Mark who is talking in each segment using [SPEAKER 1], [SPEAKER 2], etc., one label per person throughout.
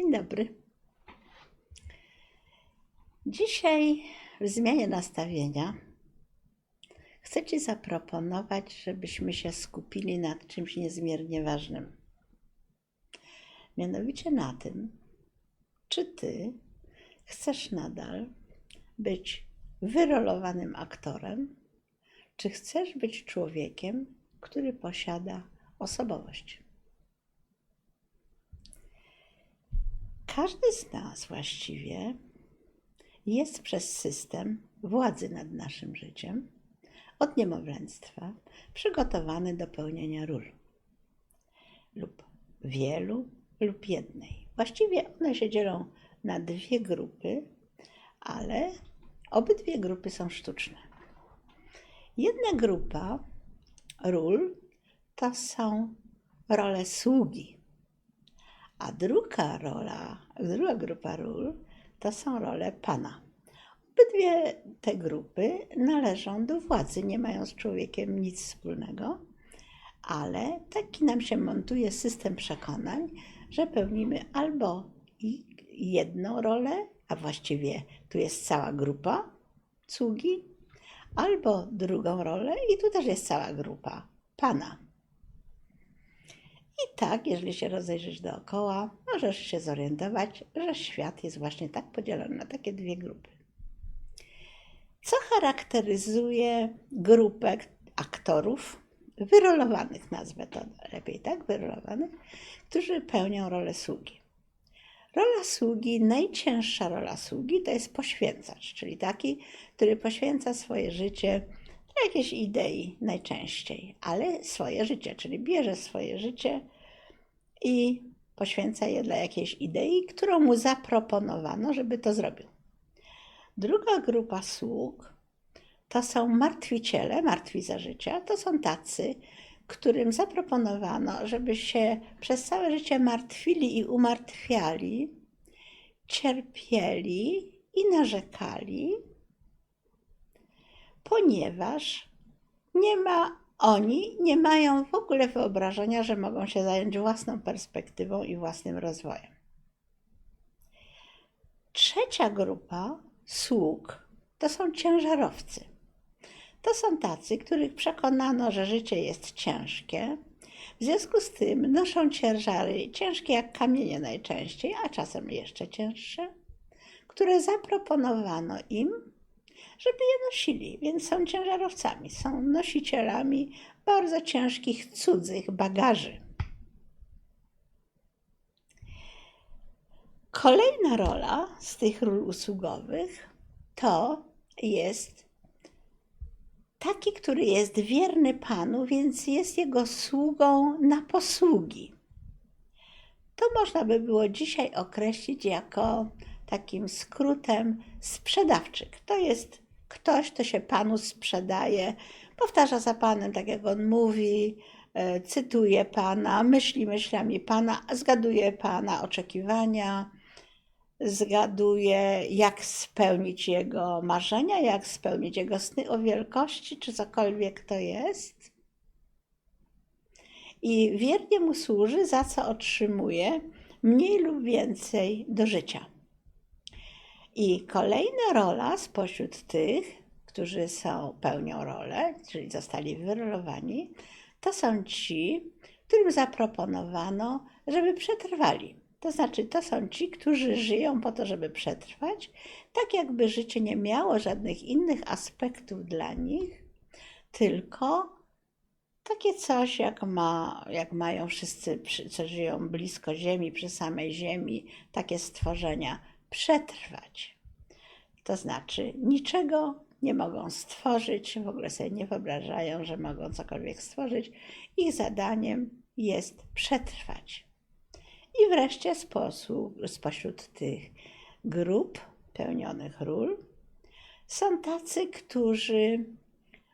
[SPEAKER 1] Dzień dobry. Dzisiaj w zmianie nastawienia chcę Ci zaproponować, żebyśmy się skupili nad czymś niezmiernie ważnym. Mianowicie na tym, czy Ty chcesz nadal być wyrolowanym aktorem, czy chcesz być człowiekiem, który posiada osobowość. Każdy z nas właściwie jest przez system władzy nad naszym życiem od niemowlęctwa przygotowany do pełnienia ról lub wielu lub jednej. Właściwie one się dzielą na dwie grupy, ale obydwie grupy są sztuczne. Jedna grupa ról to są role sługi, a druga rola, druga grupa ról to są role pana. Obydwie te grupy należą do władzy, nie mają z człowiekiem nic wspólnego, ale taki nam się montuje system przekonań, że pełnimy albo jedną rolę, a właściwie tu jest cała grupa sługi, albo drugą rolę i tu też jest cała grupa pana. I tak, jeżeli się rozejrzysz dookoła, możesz się zorientować, że świat jest właśnie tak podzielony na takie dwie grupy. Co charakteryzuje grupę aktorów, wyrolowanych, nazwę to lepiej, tak? Wyrolowanych, którzy pełnią rolę sługi. Rola sługi, najcięższa rola sługi to jest poświęcacz, czyli taki, który poświęca swoje życie jakiejś idei najczęściej, ale swoje życie, czyli bierze swoje życie i poświęca je dla jakiejś idei, którą mu zaproponowano, żeby to zrobił. Druga grupa sług to są martwiciele, martwi za życia. To są tacy, którym zaproponowano, żeby się przez całe życie martwili i umartwiali, cierpieli i narzekali, ponieważ nie ma oni nie mają w ogóle wyobrażenia, że mogą się zająć własną perspektywą i własnym rozwojem. Trzecia grupa sług to są ciężarowcy. To są tacy, których przekonano, że życie jest ciężkie. W związku z tym noszą ciężary ciężkie jak kamienie najczęściej, a czasem jeszcze cięższe, które zaproponowano im, żeby je nosili, więc są ciężarowcami, są nosicielami bardzo ciężkich cudzych bagaży. Kolejna rola z tych ról usługowych to jest taki, który jest wierny Panu, więc jest jego sługą na posługi. To można by było dzisiaj określić jako takim skrótem sprzedawczyk. To jest ktoś, kto się Panu sprzedaje, powtarza za Panem, tak jak on mówi, e, cytuje Pana, myśli myślami Pana, zgaduje Pana oczekiwania, zgaduje, jak spełnić Jego marzenia, jak spełnić Jego sny o wielkości, czy cokolwiek to jest. I wiernie mu służy, za co otrzymuje mniej lub więcej do życia. I kolejna rola spośród tych, którzy są, pełnią rolę, czyli zostali wyrolowani, to są ci, którym zaproponowano, żeby przetrwali. To znaczy, to są ci, którzy żyją po to, żeby przetrwać, tak jakby życie nie miało żadnych innych aspektów dla nich, tylko takie coś, jak, ma, jak mają wszyscy, co żyją blisko Ziemi, przy samej Ziemi, takie stworzenia przetrwać. To znaczy, niczego nie mogą stworzyć, w ogóle sobie nie wyobrażają, że mogą cokolwiek stworzyć. Ich zadaniem jest przetrwać. I wreszcie sposób, spośród tych grup pełnionych ról są tacy, którzy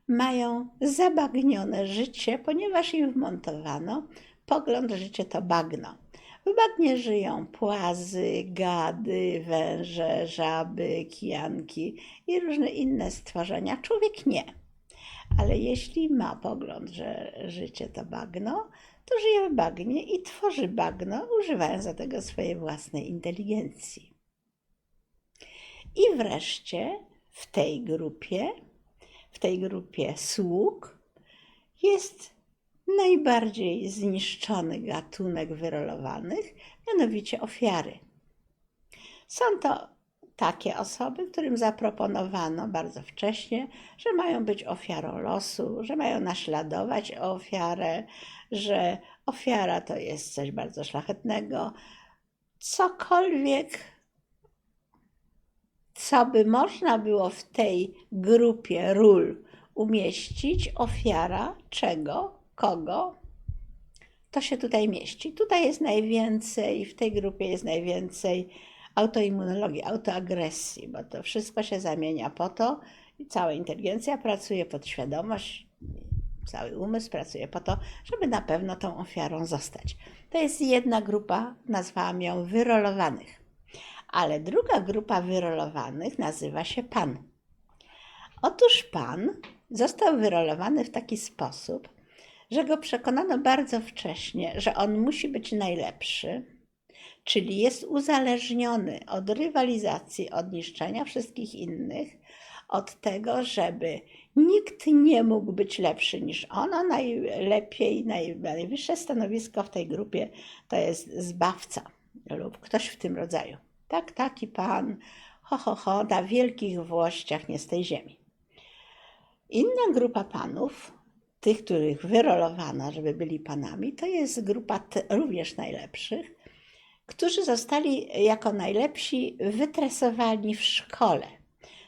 [SPEAKER 1] mają zabagnione życie, ponieważ im wmontowano pogląd, że życie to bagno. W bagnie żyją płazy, gady, węże, żaby, kijanki i różne inne stworzenia. Człowiek nie. Ale jeśli ma pogląd, że życie to bagno, to żyje w bagnie i tworzy bagno, używając do tego swojej własnej inteligencji. I wreszcie w tej grupie, w tej grupie sług jest najbardziej zniszczony gatunek wyrolowanych, mianowicie ofiary. Są to takie osoby, którym zaproponowano bardzo wcześnie, że mają być ofiarą losu, że mają naśladować ofiarę, że ofiara to jest coś bardzo szlachetnego. Cokolwiek, co by można było w tej grupie ról umieścić, ofiara czego, kogo, to się tutaj mieści. Tutaj jest najwięcej, w tej grupie jest najwięcej autoimmunologii, autoagresji, bo to wszystko się zamienia po to, i cała inteligencja pracuje, podświadomość, cały umysł pracuje po to, żeby na pewno tą ofiarą zostać. To jest jedna grupa, nazwałam ją wyrolowanych. Ale druga grupa wyrolowanych nazywa się Pan. Otóż Pan został wyrolowany w taki sposób, że go przekonano bardzo wcześnie, że on musi być najlepszy, czyli jest uzależniony od rywalizacji, od niszczenia wszystkich innych, od tego, żeby nikt nie mógł być lepszy niż ona. Najlepiej, naj, najwyższe stanowisko w tej grupie to jest zbawca lub ktoś w tym rodzaju. Tak, taki pan, ho, ho, ho, na wielkich włościach nie z tej ziemi. Inna grupa panów, tych, których wyrolowano, żeby byli panami, to jest grupa również najlepszych, którzy zostali jako najlepsi wytresowani w szkole.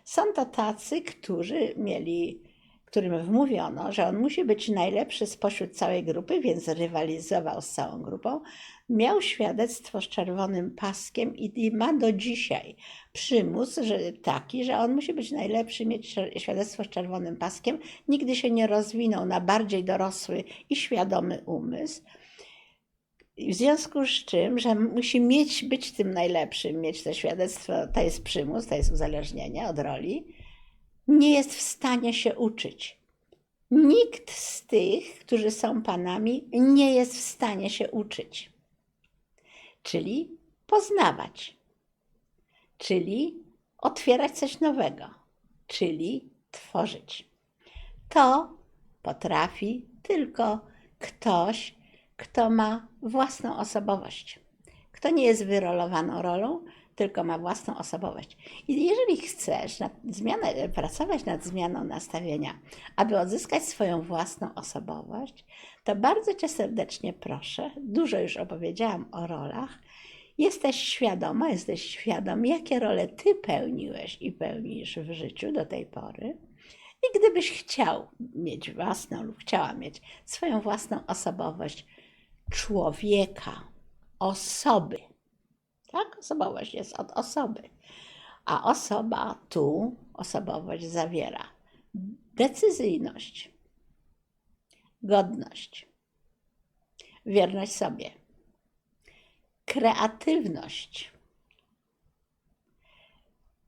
[SPEAKER 1] Są to tacy, którzy mieli, którym wmówiono, że on musi być najlepszy spośród całej grupy, więc rywalizował z całą grupą. Miał świadectwo z czerwonym paskiem i ma do dzisiaj przymus że taki, że on musi być najlepszy, mieć świadectwo z czerwonym paskiem. Nigdy się nie rozwinął na bardziej dorosły i świadomy umysł. W związku z czym, że musi mieć, być tym najlepszym, mieć to świadectwo, to jest przymus, to jest uzależnienie od roli, nie jest w stanie się uczyć. Nikt z tych, którzy są panami, nie jest w stanie się uczyć. Czyli poznawać, czyli otwierać coś nowego, czyli tworzyć. To potrafi tylko ktoś, kto ma własną osobowość, kto nie jest wyrolowaną rolą, tylko ma własną osobowość. I jeżeli chcesz nad zmianę, pracować nad zmianą nastawienia, aby odzyskać swoją własną osobowość, to bardzo Cię serdecznie proszę, dużo już opowiedziałam o rolach, jesteś świadoma, jesteś świadom, jakie role Ty pełniłeś i pełnisz w życiu do tej pory. I gdybyś chciał mieć własną lub chciała mieć swoją własną osobowość, człowieka, osoby. Tak? Osobowość jest od osoby. A osoba tu, osobowość zawiera decyzyjność, godność, wierność sobie, kreatywność,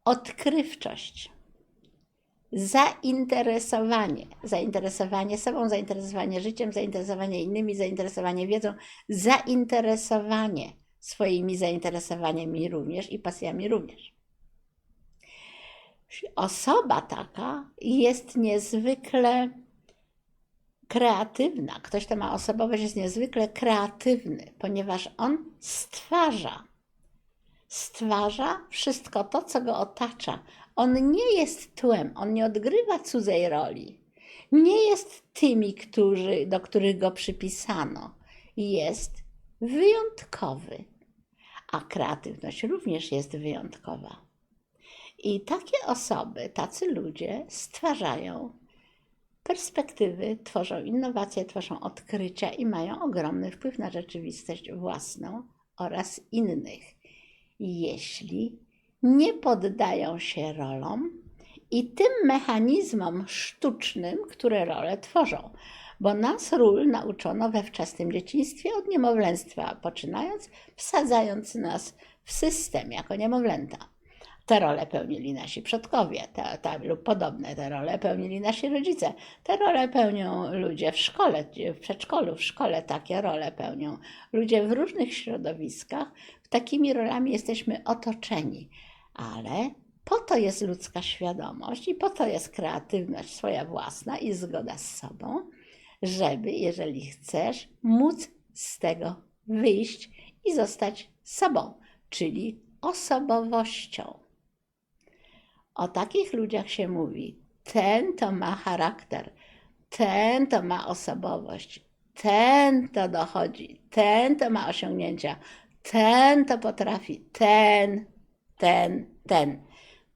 [SPEAKER 1] odkrywczość zainteresowanie, zainteresowanie sobą, zainteresowanie życiem, zainteresowanie innymi, zainteresowanie wiedzą, zainteresowanie swoimi zainteresowaniami również i pasjami również. Osoba taka jest niezwykle kreatywna. Ktoś, kto ma osobowość, jest niezwykle kreatywny, ponieważ on stwarza. Stwarza wszystko to, co go otacza. On nie jest tłem, on nie odgrywa cudzej roli. Nie jest tymi, którzy, do których go przypisano. Jest wyjątkowy. A kreatywność również jest wyjątkowa. I takie osoby, tacy ludzie stwarzają perspektywy, tworzą innowacje, tworzą odkrycia i mają ogromny wpływ na rzeczywistość własną oraz innych. Jeśli nie poddają się rolom i tym mechanizmom sztucznym, które role tworzą. Bo nas ról nauczono we wczesnym dzieciństwie, od niemowlęctwa poczynając, wsadzając nas w system jako niemowlęta. Te role pełnili nasi przodkowie, te, te, lub podobne te role pełnili nasi rodzice. Te role pełnią ludzie w szkole, w przedszkolu, w szkole takie role pełnią ludzie w różnych środowiskach. Takimi rolami jesteśmy otoczeni, ale po to jest ludzka świadomość i po to jest kreatywność swoja własna i zgoda z sobą, żeby, jeżeli chcesz, móc z tego wyjść i zostać sobą, czyli osobowością. O takich ludziach się mówi: ten to ma charakter, ten to ma osobowość, ten to dochodzi, ten to ma osiągnięcia, ten to potrafi, ten, ten, ten.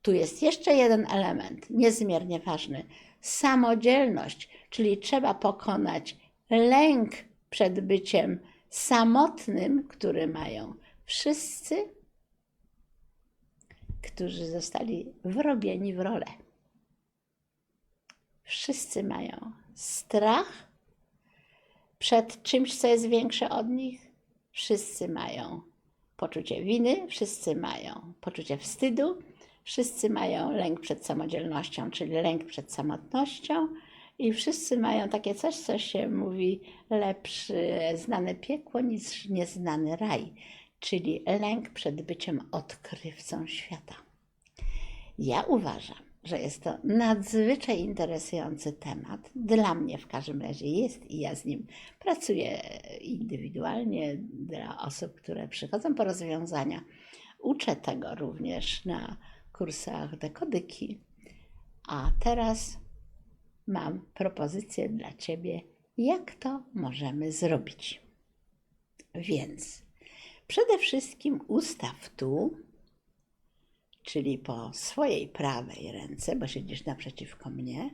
[SPEAKER 1] Tu jest jeszcze jeden element, niezmiernie ważny. Samodzielność, czyli trzeba pokonać lęk przed byciem samotnym, który mają wszyscy, którzy zostali wrobieni w rolę. Wszyscy mają strach przed czymś, co jest większe od nich. Wszyscy mają poczucie winy, wszyscy mają poczucie wstydu, wszyscy mają lęk przed samodzielnością, czyli lęk przed samotnością. I wszyscy mają takie coś, co się mówi lepszy znane piekło niż nieznany raj, czyli lęk przed byciem odkrywcą świata. Ja uważam, że jest to nadzwyczaj interesujący temat. Dla mnie w każdym razie jest i ja z nim pracuję indywidualnie dla osób, które przychodzą po rozwiązania. Uczę tego również na kursach dekodyki. A teraz mam propozycję dla Ciebie, jak to możemy zrobić. Więc przede wszystkim ustaw tu, czyli po swojej prawej ręce, bo siedzisz naprzeciwko mnie,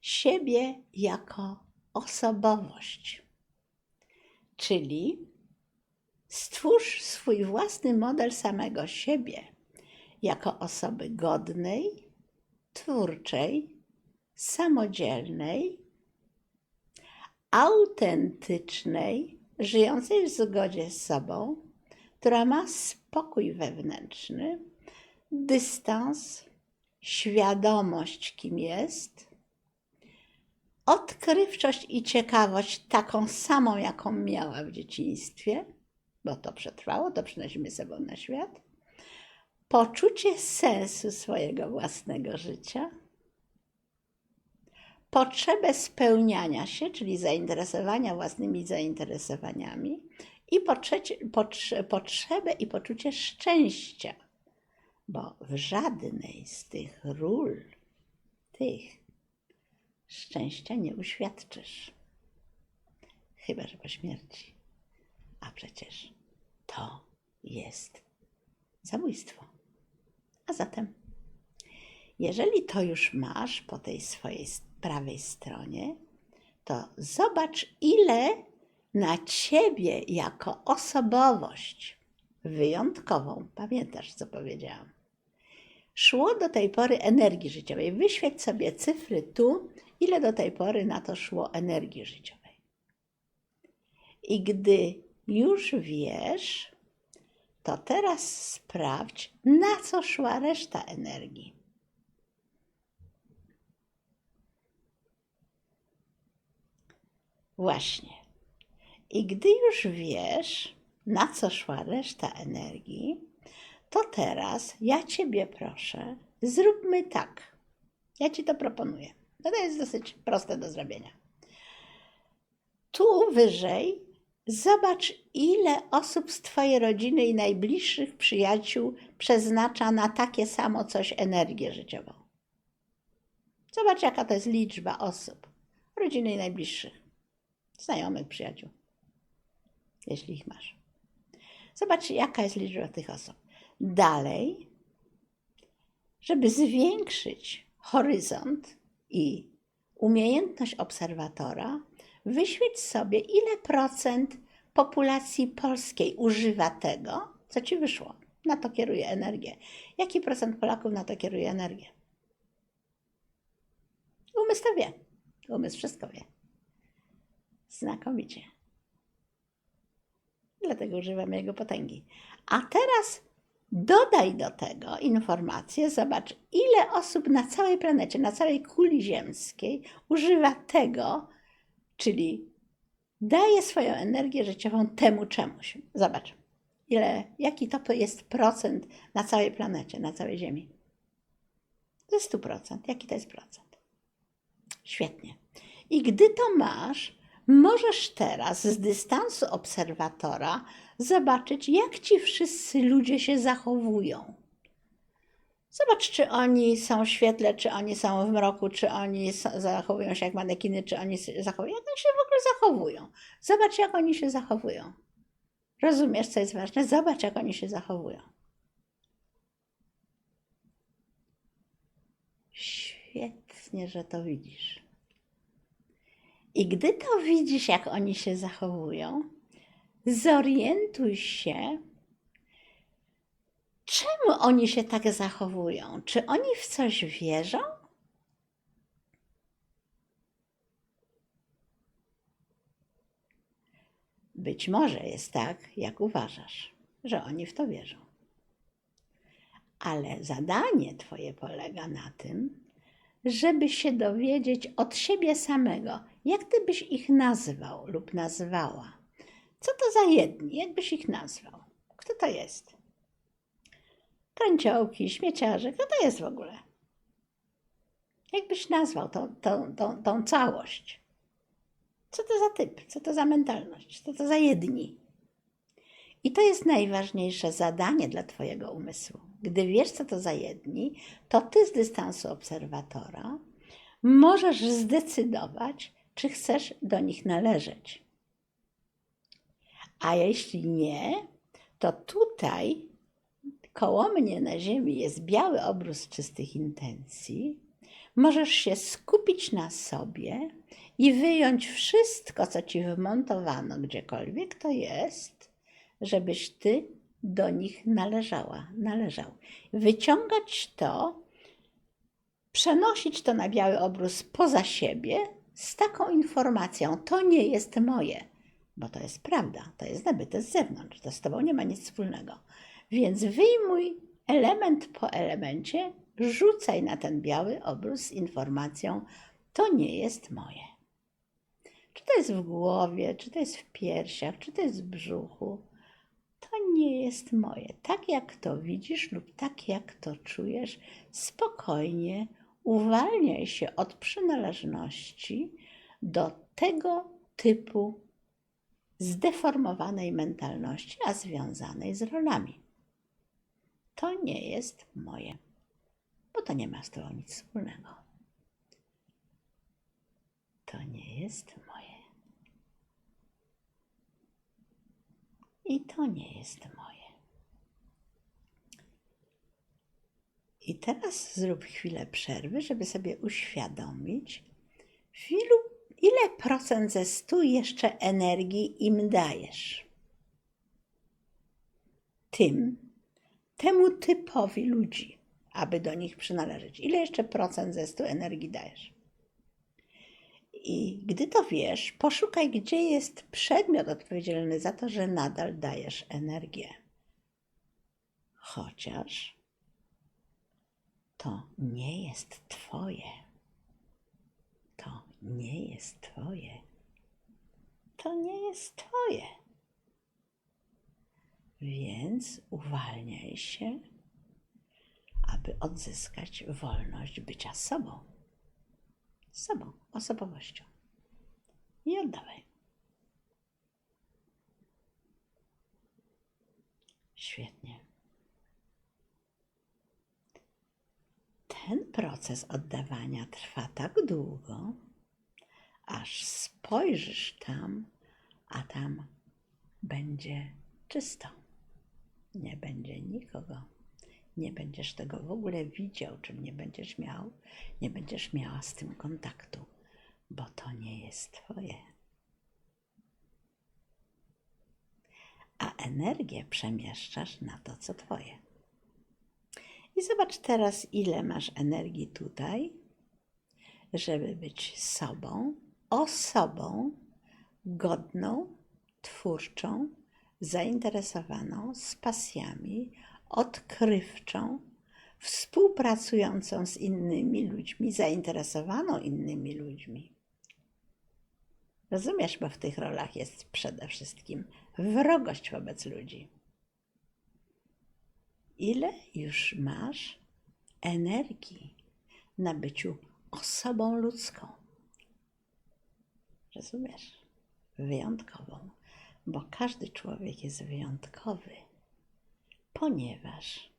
[SPEAKER 1] siebie jako osobowość. Czyli stwórz swój własny model samego siebie jako osoby godnej, twórczej, samodzielnej, autentycznej, żyjącej w zgodzie z sobą, która ma spokój wewnętrzny, dystans, świadomość, kim jest, odkrywczość i ciekawość taką samą, jaką miała w dzieciństwie, bo to przetrwało, to przynosimy sobą na świat, poczucie sensu swojego własnego życia, potrzebę spełniania się, czyli zainteresowania własnymi zainteresowaniami i potrzecie, potrze, potrzebę i poczucie szczęścia, bo w żadnej z tych ról, tych szczęścia nie uświadczysz, chyba że po śmierci. A przecież to jest zabójstwo. A zatem, jeżeli to już masz po tej swojej prawej stronie, to zobacz, ile na ciebie jako osobowość wyjątkową, pamiętasz co powiedziałam, szło do tej pory energii życiowej. Wyświeć sobie cyfry tu, ile do tej pory na to szło energii życiowej. I gdy już wiesz, to teraz sprawdź, na co szła reszta energii. Właśnie. I gdy już wiesz, na co szła reszta energii, to teraz ja Ciebie proszę, zróbmy tak. Ja Ci to proponuję. No to jest dosyć proste do zrobienia. Tu wyżej zobacz, ile osób z Twojej rodziny i najbliższych przyjaciół przeznacza na takie samo coś energię życiową. Zobacz, jaka to jest liczba osób, rodziny i najbliższych znajomych, przyjaciół, jeśli ich masz. Zobacz, jaka jest liczba tych osób. Dalej, żeby zwiększyć horyzont i umiejętność obserwatora, wyświeć sobie, ile procent populacji polskiej używa tego, co ci wyszło. Na to kieruje energię. Jaki procent Polaków na to kieruje energię? Umysł to wie. Umysł wszystko wie. Znakomicie. Dlatego używamy jego potęgi. A teraz Dodaj do tego informację, zobacz, ile osób na całej planecie, na całej kuli ziemskiej używa tego, czyli daje swoją energię życiową temu czemuś. Zobacz, ile, jaki to jest procent na całej planecie, na całej Ziemi. Ze 100%. Jaki to jest procent? Świetnie. I gdy to masz, możesz teraz z dystansu obserwatora zobaczyć, jak ci wszyscy ludzie się zachowują. Zobacz, czy oni są w świetle, czy oni są w mroku, czy oni zachowują się jak manekiny, czy oni zachowują. Jak oni się w ogóle zachowują? Zobacz, jak oni się zachowują. Rozumiesz, co jest ważne? Zobacz, jak oni się zachowują. Świetnie, że to widzisz. I gdy to widzisz, jak oni się zachowują, zorientuj się, czemu oni się tak zachowują. Czy oni w coś wierzą? Być może jest tak, jak uważasz, że oni w to wierzą. Ale zadanie Twoje polega na tym, żeby się dowiedzieć od siebie samego, jak Ty byś ich nazwał lub nazwała. Co to za jedni? Jak byś ich nazwał? Kto to jest? Kręciołki, śmieciarze, kto to jest w ogóle? Jak byś nazwał tą, tą, tą, tą całość? Co to za typ? Co to za mentalność? Co to za jedni? I to jest najważniejsze zadanie dla Twojego umysłu. Gdy wiesz, co to za jedni, to Ty z dystansu obserwatora możesz zdecydować, czy chcesz do nich należeć. A jeśli nie, to tutaj koło mnie na ziemi jest biały obrus czystych intencji. Możesz się skupić na sobie i wyjąć wszystko, co ci wmontowano gdziekolwiek to jest, żebyś ty do nich należała, należał. Wyciągać to, przenosić to na biały obrus poza siebie z taką informacją: to nie jest moje, bo to jest prawda, to jest nabyte z zewnątrz, to z tobą nie ma nic wspólnego. Więc wyjmuj element po elemencie, rzucaj na ten biały obrus z informacją: to nie jest moje. Czy to jest w głowie, czy to jest w piersiach, czy to jest w brzuchu, to nie jest moje. Tak jak to widzisz lub tak jak to czujesz, spokojnie uwalniaj się od przynależności do tego typu zdeformowanej mentalności, a związanej z rolami. To nie jest moje, bo to nie ma z tobą nic wspólnego. To nie jest moje. I to nie jest moje. I teraz zrób chwilę przerwy, żeby sobie uświadomić, w ilu, ile procent ze stu jeszcze energii im dajesz. Tym, temu typowi ludzi, aby do nich przynależeć. Ile jeszcze procent ze stu energii dajesz? I gdy to wiesz, poszukaj, gdzie jest przedmiot odpowiedzialny za to, że nadal dajesz energię. Chociaż to nie jest Twoje. To nie jest Twoje. To nie jest Twoje. Więc uwalniaj się, aby odzyskać wolność bycia sobą sobą, osobowością. I oddawaj. Świetnie. Ten proces oddawania trwa tak długo, aż spojrzysz tam, a tam będzie czysto. Nie będzie nikogo nie będziesz tego w ogóle widział, czym nie będziesz miał, nie będziesz miała z tym kontaktu, bo to nie jest Twoje. A energię przemieszczasz na to, co Twoje. I zobacz teraz, ile masz energii tutaj, żeby być sobą, osobą godną, twórczą, zainteresowaną, z pasjami, odkrywczą, współpracującą z innymi ludźmi, zainteresowaną innymi ludźmi. Rozumiesz, bo w tych rolach jest przede wszystkim wrogość wobec ludzi. Ile już masz energii na byciu osobą ludzką? Rozumiesz? Wyjątkową, bo każdy człowiek jest wyjątkowy, ponieważ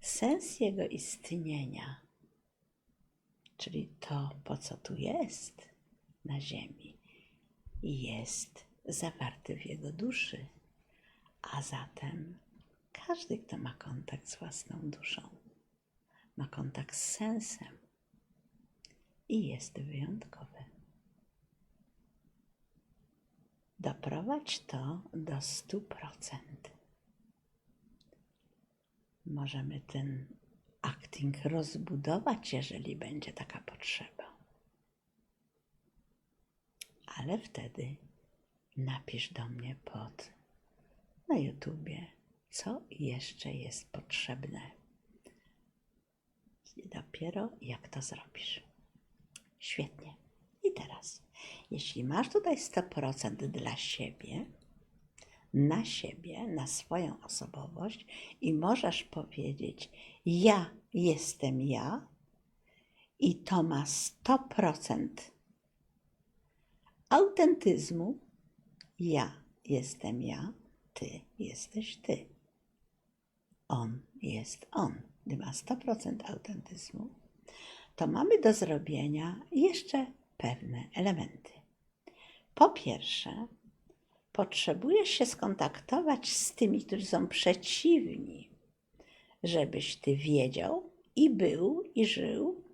[SPEAKER 1] sens jego istnienia, czyli to, po co tu jest na Ziemi, jest zawarty w jego duszy. A zatem każdy, kto ma kontakt z własną duszą, ma kontakt z sensem i jest wyjątkowy. Doprowadź to do stu procent. Możemy ten acting rozbudować, jeżeli będzie taka potrzeba. Ale wtedy napisz do mnie pod na YouTubie, co jeszcze jest potrzebne. Dopiero jak to zrobisz. Świetnie. I teraz, jeśli masz tutaj 100% dla siebie, na siebie, na swoją osobowość i możesz powiedzieć: Ja jestem ja, i to ma 100% autentyzmu. Ja jestem ja, ty jesteś ty. On jest on. Gdy ma 100% autentyzmu, to mamy do zrobienia jeszcze pewne elementy. Po pierwsze, potrzebujesz się skontaktować z tymi, którzy są przeciwni, żebyś ty wiedział i był i żył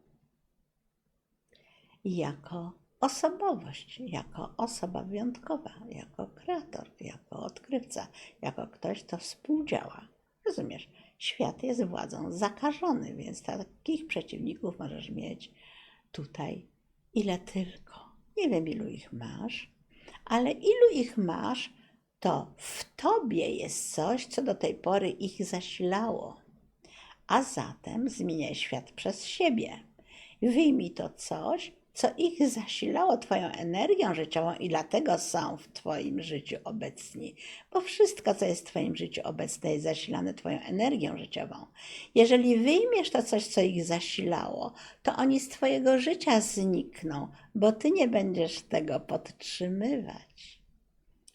[SPEAKER 1] jako osobowość, jako osoba wyjątkowa, jako kreator, jako odkrywca, jako ktoś, kto współdziała. Rozumiesz? Świat jest władzą zakażony, więc takich przeciwników możesz mieć tutaj ile tylko. Nie wiem, ilu ich masz, ale ilu ich masz, to w tobie jest coś, co do tej pory ich zasilało. A zatem zmieniaj świat przez siebie. Wyjmij to coś, co ich zasilało Twoją energią życiową i dlatego są w Twoim życiu obecni. Bo wszystko, co jest w Twoim życiu obecne, jest zasilane Twoją energią życiową. Jeżeli wyjmiesz to coś, co ich zasilało, to oni z Twojego życia znikną, bo Ty nie będziesz tego podtrzymywać.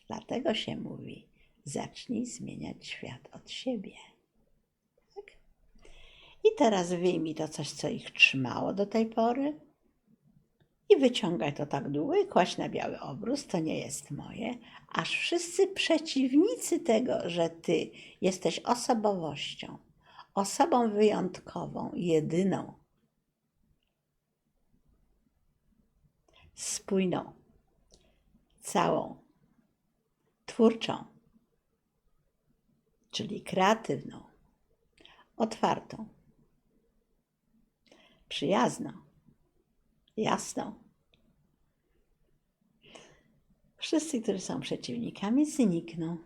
[SPEAKER 1] Dlatego się mówi: zacznij zmieniać świat od siebie. Tak? I teraz wyjmij to coś, co ich trzymało do tej pory i wyciągaj to tak długo i kładź na biały obrus, to nie jest moje, aż wszyscy przeciwnicy tego, że ty jesteś osobowością, osobą wyjątkową, jedyną, spójną, całą, twórczą, czyli kreatywną, otwartą, przyjazną jasną. Wszyscy, którzy są przeciwnikami, znikną.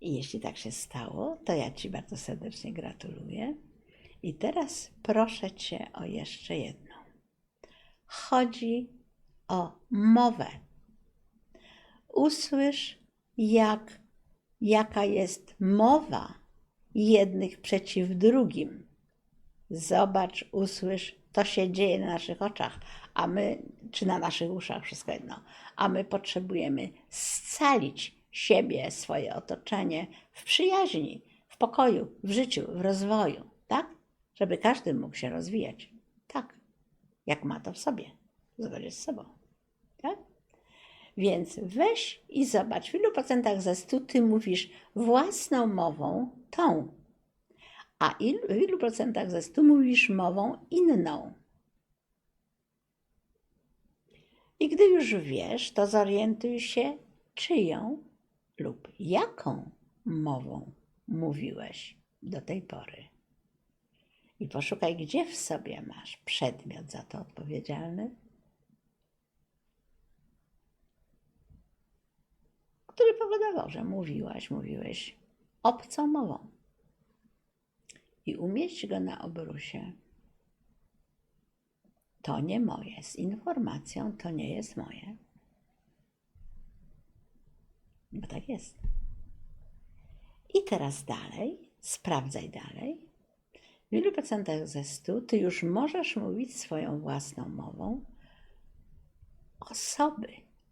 [SPEAKER 1] I jeśli tak się stało, to ja Ci bardzo serdecznie gratuluję. I teraz proszę Cię o jeszcze jedną. Chodzi o mowę. Usłysz, jak, jaka jest mowa jednych przeciw drugim. Zobacz, usłysz, to się dzieje na naszych oczach, a my, czy na naszych uszach, wszystko jedno, a my potrzebujemy scalić siebie, swoje otoczenie w przyjaźni, w pokoju, w życiu, w rozwoju, tak? Żeby każdy mógł się rozwijać, tak, jak ma to w sobie, w zgodzie z sobą, tak? Więc weź i zobacz, w ilu procentach ze stu ty mówisz własną mową, tą, a il, w ilu procentach ze stu mówisz mową inną. I gdy już wiesz, to zorientuj się, czyją lub jaką mową mówiłeś do tej pory. I poszukaj, gdzie w sobie masz przedmiot za to odpowiedzialny, który spowodował, że mówiłaś, mówiłeś obcą mową. I umieść go na obrusie. To nie moje. Z informacją to nie jest moje. Bo tak jest. I teraz dalej, sprawdzaj dalej. W ilu procentach ze stu ty już możesz mówić swoją własną mową osoby,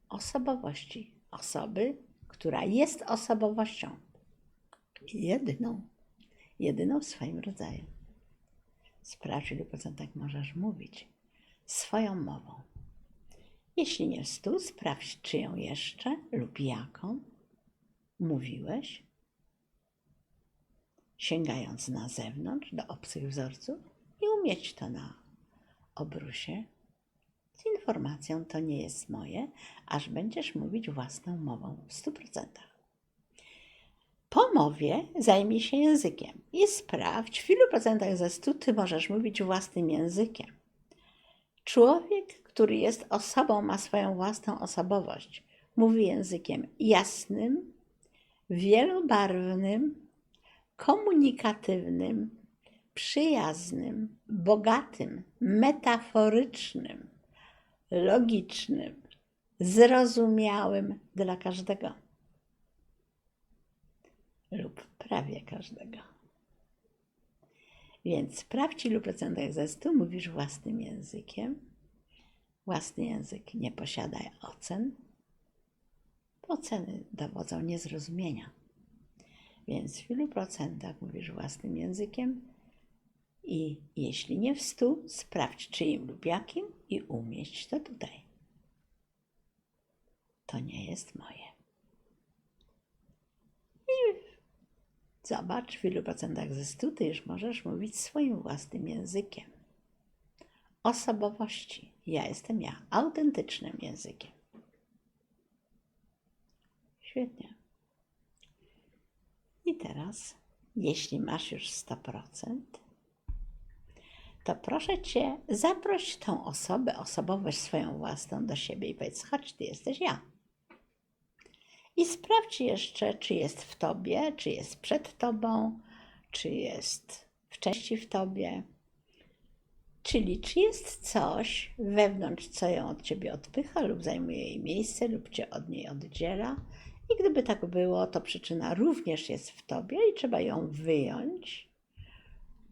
[SPEAKER 1] osobowości, osoby, która jest osobowością. Jedyną, jedyną w swoim rodzaju. Sprawdź, w ilu procentach możesz mówić swoją mową. Jeśli nie stu, sprawdź, czyją jeszcze lub jaką mówiłeś, sięgając na zewnątrz do obcych wzorców i umieć to na obrusie z informacją to nie jest moje, aż będziesz mówić własną mową w stu procentach. Po mowie zajmij się językiem i sprawdź, w ilu procentach ze stu ty możesz mówić własnym językiem. Człowiek, który jest osobą, ma swoją własną osobowość. Mówi językiem jasnym, wielobarwnym, komunikatywnym, przyjaznym, bogatym, metaforycznym, logicznym, zrozumiałym dla każdego lub prawie każdego. Więc sprawdź, ilu procentach ze stu mówisz własnym językiem. Własny język nie posiada ocen. Oceny dowodzą niezrozumienia. Więc w ilu procentach mówisz własnym językiem? I jeśli nie w stu, sprawdź czyim lub jakim i umieść to tutaj. To nie jest moje. I zobacz, w ilu procentach ze stu ty już możesz mówić swoim własnym językiem. Osobowości. Ja jestem ja, autentycznym językiem. Świetnie. I teraz, jeśli masz już 100%, to proszę cię, zaproś tą osobę, osobowość swoją własną do siebie i powiedz: chodź, ty jesteś ja. I sprawdź jeszcze, czy jest w tobie, czy jest przed tobą, czy jest w części w tobie. Czyli czy jest coś wewnątrz, co ją od ciebie odpycha, lub zajmuje jej miejsce, lub cię od niej oddziela. I gdyby tak było, to przyczyna również jest w tobie i trzeba ją wyjąć,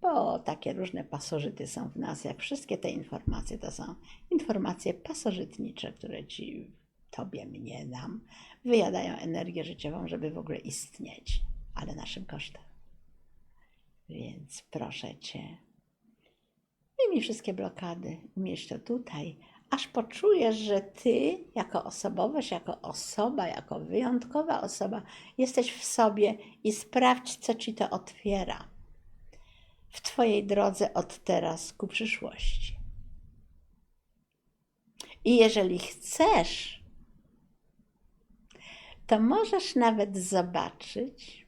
[SPEAKER 1] bo takie różne pasożyty są w nas. Jak wszystkie te informacje to są informacje pasożytnicze, które ci, tobie, mnie dam, wyjadają energię życiową, żeby w ogóle istnieć, ale naszym kosztem. Więc proszę cię, wyjmij wszystkie blokady, umieść to tutaj, aż poczujesz, że ty, jako osobowość, jako osoba, jako wyjątkowa osoba, jesteś w sobie i sprawdź, co ci to otwiera w Twojej drodze od teraz ku przyszłości. I jeżeli chcesz, to możesz nawet zobaczyć,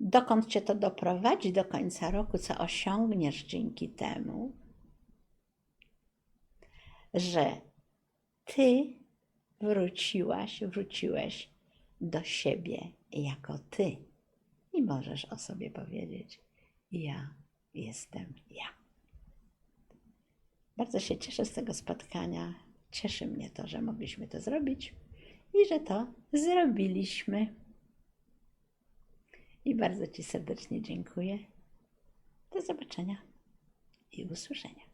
[SPEAKER 1] dokąd Cię to doprowadzi do końca roku, co osiągniesz dzięki temu, że Ty wróciłaś, wróciłeś do siebie jako Ty. I możesz o sobie powiedzieć: Ja jestem ja. Bardzo się cieszę z tego spotkania. Cieszy mnie to, że mogliśmy to zrobić i że to zrobiliśmy. I bardzo Ci serdecznie dziękuję. Do zobaczenia i usłyszenia.